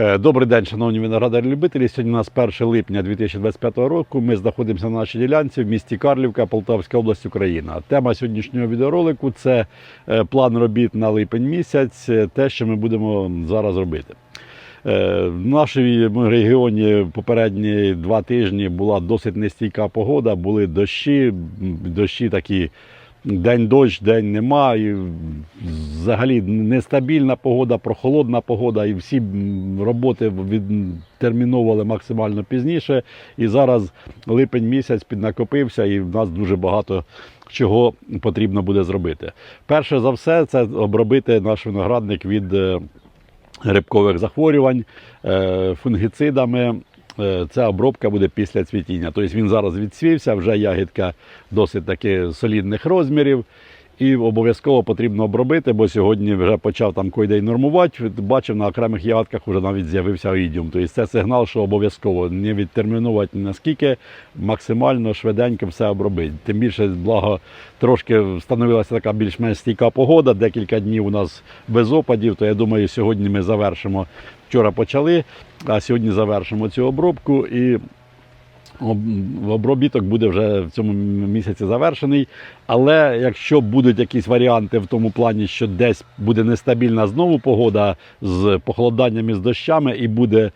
Е, Добрий день, шановні виноградарі-любителі. Сьогодні у нас 1 липня 2025 року. Ми знаходимося на нашій ділянці в місті Карлівка, Полтавська область, Україна. Тема сьогоднішнього відеоролику це е, план робіт на липень місяць, е, те, що ми будемо зараз робити. В нашому регіоні попередні два тижні була досить нестійка погода, були дощі, дощі такі. День дощ, день нема. І взагалі нестабільна погода, прохолодна погода, і всі роботи відтерміновували максимально пізніше. І зараз липень місяць піднакопився, і в нас дуже багато чого потрібно буде зробити. Перше за все, це обробити наш виноградник від е, грибкових захворювань е, фунгіцидами. Е, Ця обробка буде після цвітіння. Тобто він зараз відсвівся, вже ягідка досить таки солідних розмірів. І обов'язково потрібно обробити, бо сьогодні вже почав там койдей нормувати. Бачив на окремих ягодках вже навіть з'явився оїдіум. Тобто це сигнал, що обов'язково не відтермінувати ні наскільки, максимально швиденько все обробити. Тим більше, благо, трошки встановилася така більш-менш стійка погода. Декілька днів у нас без опадів. То я думаю, сьогодні ми завершимо. Вчора почали, а сьогодні завершимо цю обробку і обробіток буде вже в цьому місяці завершений. Але якщо будуть якісь варіанти в тому плані, що десь буде нестабільна знову погода з похолоданням і з дощами, і буде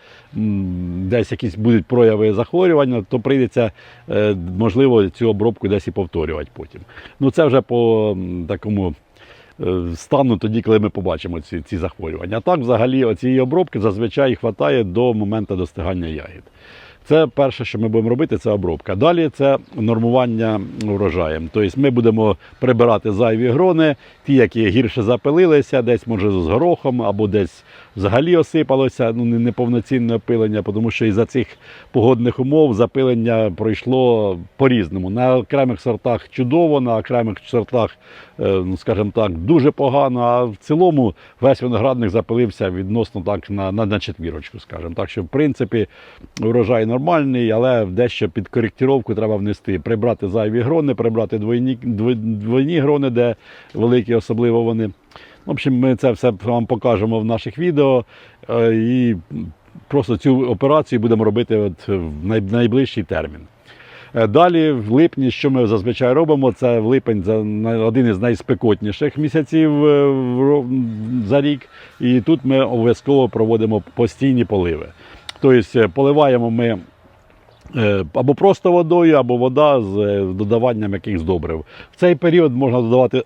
десь якісь будуть прояви захворювання, то прийдеться е, можливо цю обробку десь і повторювати потім. Ну це вже по такому. е, Стану тоді, коли ми побачимо ці, ці захворювання. А так, взагалі, цієї обробки зазвичай вистачає до моменту достигання ягід. Це перше, що ми будемо робити, це обробка. Далі це нормування урожаєм. Тобто ми будемо прибирати зайві грони, ті, які гірше запилилися, десь може з горохом або десь взагалі осипалося, ну неповноцінне опилення, тому що із-за цих погодних умов запилення пройшло по-різному. На окремих сортах чудово, на окремих сортах, е, ну скажімо так, дуже погано. А в цілому весь виноградник запилився відносно так на, на, на четвірочку, скажімо так, що в принципі урожай нормальний, але дещо під коректировку треба внести. Прибрати зайві грони, прибрати двойні, двойні грони, де великі, особливо вони. В общем, ми це все вам покажемо в наших відео. е, І просто цю операцію будемо робити от в найближчий термін. Е, Далі, в липні, що ми зазвичай робимо, це в липень за один із найспекотніших місяців е, за рік. І тут ми обов'язково проводимо постійні поливи. Тобто поливаємо ми або просто водою, або вода з додаванням якихось добрив. В цей період можна додавати.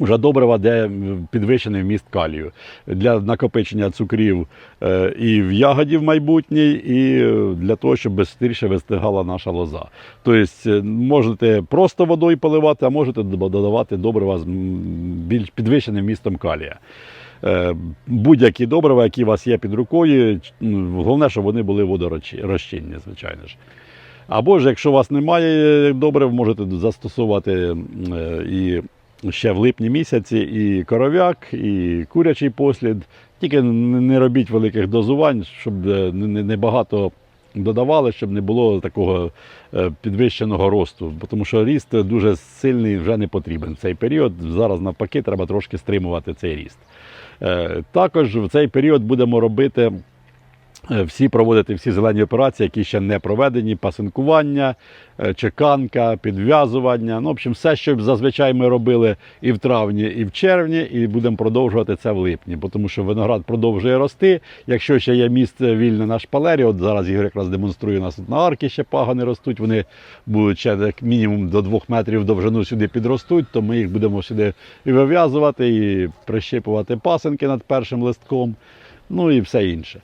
Вже добрива, де підвищений вміст калію для накопичення цукрів е, і в ягоді в майбутній, і для того, щоб швидше вистигала наша лоза. Тобто е, можете просто водою поливати, а можете додавати добрива з більш підвищеним вмістом калія. Е, Будь-які добрива, які у вас є під рукою, головне, щоб вони були водорозчинні, звичайно ж. Або ж, якщо у вас немає добрив, можете застосувати і ще в липні місяці і коров'як, і курячий послід. Тільки не робіть великих дозувань, щоб е, не багато додавали, щоб не було такого е, підвищеного росту. Тому що ріст дуже сильний вже не потрібен в цей період. Зараз навпаки треба трошки стримувати цей ріст. Е, Також в цей період будемо робити. Е, Всі проводити всі зелені операції, які ще не проведені: пасинкування, е, чеканка, підв'язування. Ну, в общем, все, що зазвичай ми робили і в травні, і в червні, і будемо продовжувати це в липні, тому що виноград продовжує рости. Якщо ще є місце вільне на шпалері, от зараз Ігор якраз демонструє нас тут на арки ще пагани ростуть, вони будуть ще як мінімум до двох метрів довжину сюди підростуть, то ми їх будемо сюди і вив'язувати, і прищипувати пасинки над першим листком, ну і все інше.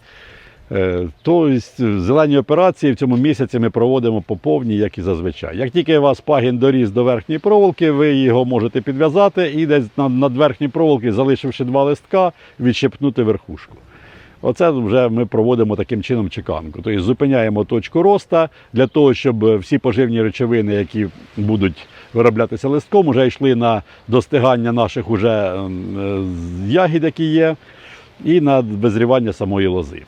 Е, Тобто зелені операції в цьому місяці ми проводимо по повній, як і зазвичай. Як тільки вас пагін доріс до верхньої проволоки, ви його можете підв'язати і десь над верхньої проволоки, залишивши два листка, відщепнути верхушку. Оце вже ми проводимо таким чином чеканку. Тобто зупиняємо точку роста для того, щоб всі поживні речовини, які будуть вироблятися листком, вже йшли на достигання наших уже ем, е, ягід, які є, і на визрівання самої лози.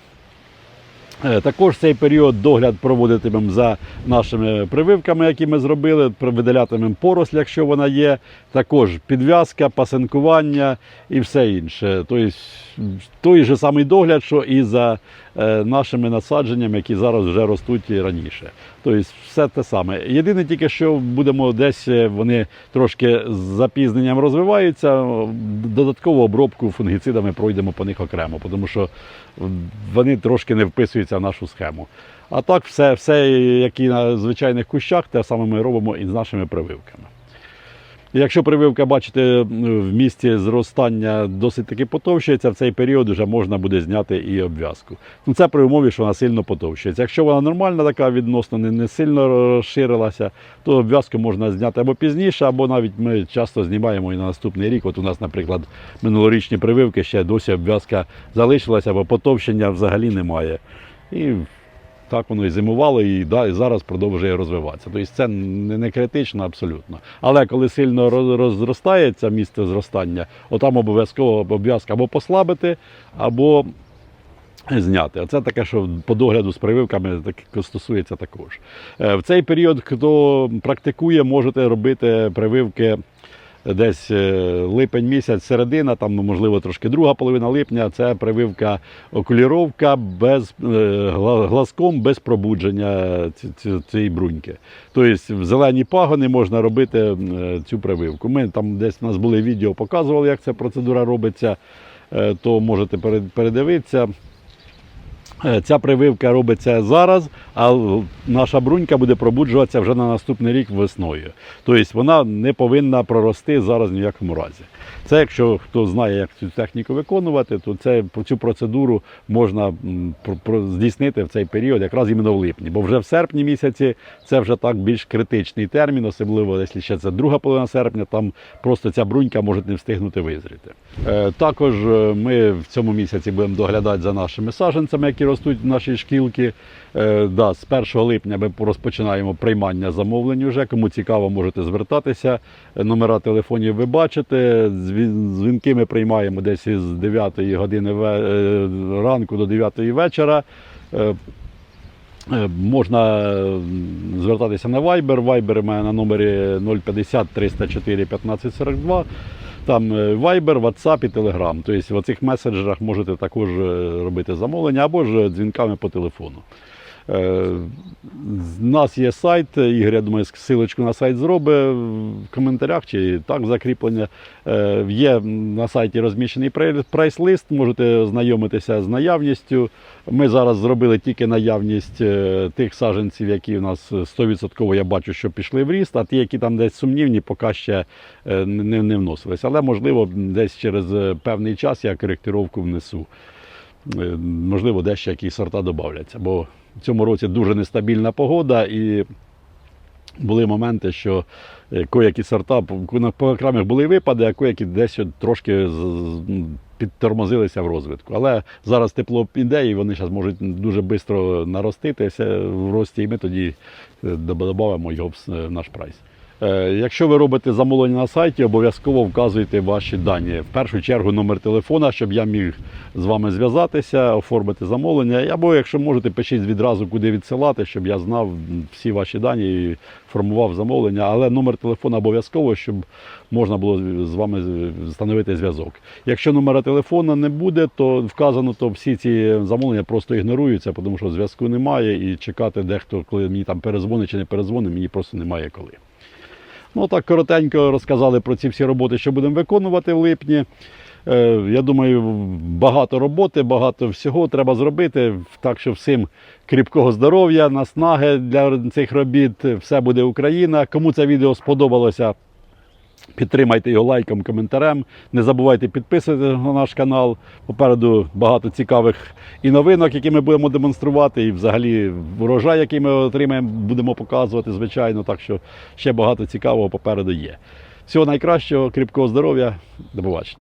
Е, Також цей період догляд проводитимемо за нашими прививками, які ми зробили, видалятимемо поросль, якщо вона є. Також підв'язка, пасинкування і все інше. Тобто той же самий догляд, що і за нашими насадженнями, які зараз вже ростуть і раніше. Тобто все те саме. Єдине тільки, що будемо десь е, вони трошки з запізненням розвиваються, додаткову обробку фунгіцидами пройдемо по них окремо, тому що вони трошки не вписуються в нашу схему. А так, все, все, як на звичайних кущах, те саме ми робимо і з нашими прививками. Якщо прививка, бачите, в місці зростання досить таки потовщується, в цей період вже можна буде зняти і обв'язку. Ну, це при умові, що вона сильно потовщується. Якщо вона нормальна, така відносно не сильно розширилася, то обв'язку можна зняти або пізніше, або навіть ми часто знімаємо і на наступний рік. От у нас, наприклад, минулорічні прививки ще досі обв'язка залишилася, або потовщення взагалі немає. І так воно і зимувало, і, да, і зараз продовжує розвиватися. Тобто це не, критично абсолютно. Але коли сильно розростається місце зростання, отам обов'язково обов'язка або послабити, або зняти. А це таке, що по догляду з прививками так, стосується також. Е, В цей період, хто практикує, можете робити прививки. Десь е, липень місяць, середина, там можливо трошки друга половина липня. Це прививка окуліровка без е, глазком без пробудження ці- ці- цієї бруньки. Тобто в зелені пагони можна робити е, цю прививку. Ми там десь у нас були відео, показували, як ця процедура робиться, то можете перед- передивитися. Е, Ця прививка робиться зараз, а наша брунька буде пробуджуватися вже на наступний рік весною. Тобто вона не повинна прорости зараз в якому разі. Це якщо хто знає, як цю техніку виконувати, то це цю процедуру можна здійснити в цей період, якраз іменно в липні. Бо вже в серпні місяці це вже так більш критичний термін, особливо якщо ще це друга половина серпня, там просто ця брунька може не встигнути визріти. Е, Також е, ми в цьому місяці будемо доглядати за нашими саджанцями, які ростуть в шкілки. Е, Да, з 1 липня ми розпочинаємо приймання замовлень. Вже кому цікаво, можете звертатися. Номера телефонів ви бачите. Дзвінки ми приймаємо десь із 9 години е, ранку до 9 вечора. Е, Е, Можна звертатися на Viber. Viber мене на номері 050 304 15 42. Там е, Viber, WhatsApp і Telegram. Тобто в цих меседжерах можете також е, робити замовлення або ж дзвінками по телефону. Е, У нас є сайт, Ігор, я думаю, силочку на сайт зробить в коментарях чи так закріплення. Е, Є на сайті розміщений прайс-лист, можете ознайомитися з наявністю. Ми зараз зробили тільки наявність е, тих саджанців, які у нас 100% я бачу, що пішли в ріст, а ті, які там десь сумнівні, поки ще е, не, не вносилися. Але можливо, десь через е, певний час я коректировку внесу. Е, Можливо, дещо якісь сорта додавляться. В цьому році дуже нестабільна погода і були моменти, що е, коякі сорта по- окремих були випади, а коякі десь трошки підтормозилися в розвитку. Але зараз тепло піде, і вони зараз можуть дуже швидко нароститися в рості, і ми тоді е, додамо його в наш прайс. Е, Якщо ви робите замовлення на сайті, обов'язково вказуйте ваші дані. В першу чергу номер телефона, щоб я міг з вами зв'язатися, оформити замовлення. Або якщо можете, пишіть відразу, куди відсилати, щоб я знав всі ваші дані і формував замовлення. Але номер телефона обов'язково, щоб можна було з вами встановити зв'язок. Якщо номера телефона не буде, то вказано, то всі ці замовлення просто ігноруються, тому що зв'язку немає, і чекати дехто, коли мені там перезвонить чи не перезвонить, мені просто немає коли. Ну так коротенько розказали про ці всі роботи, що будемо виконувати в липні. Е, Я думаю, багато роботи, багато всього треба зробити. Так що всім кріпкого здоров'я, наснаги для цих робіт. Все буде Україна. Кому це відео сподобалося, підтримайте його лайком, коментарем. Не забувайте підписуватися на наш канал. Попереду багато цікавих і новинок, які ми будемо демонструвати, і взагалі урожай, який ми отримаємо, будемо показувати, звичайно. Так що ще багато цікавого попереду є. Всього найкращого, кріпкого здоров'я, до побачення.